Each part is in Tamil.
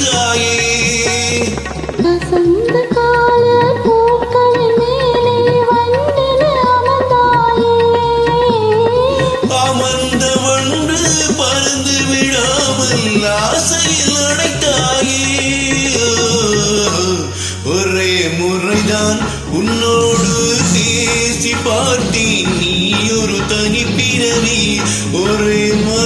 தாயே வசந்த கால பூக்களின் மேலே வண்டில் அமர்ந்தாயே அமர்ந்து ஒன்று பறந்து விடாமல் ஆசையில் அடைத்தாயே ஒரே முறைதான் உன்னோடு ஒரே முறை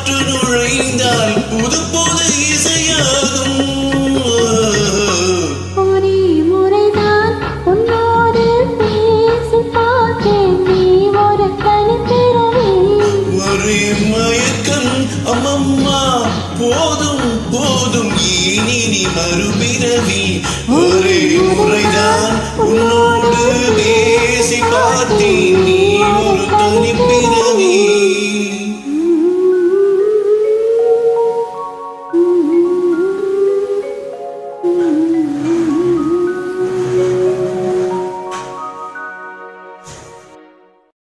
காற்று நுழைந்தால் புது புது இசையாகும். அம்மம்மா போதும் போதும் இனி மறுபிறவி. ஒரு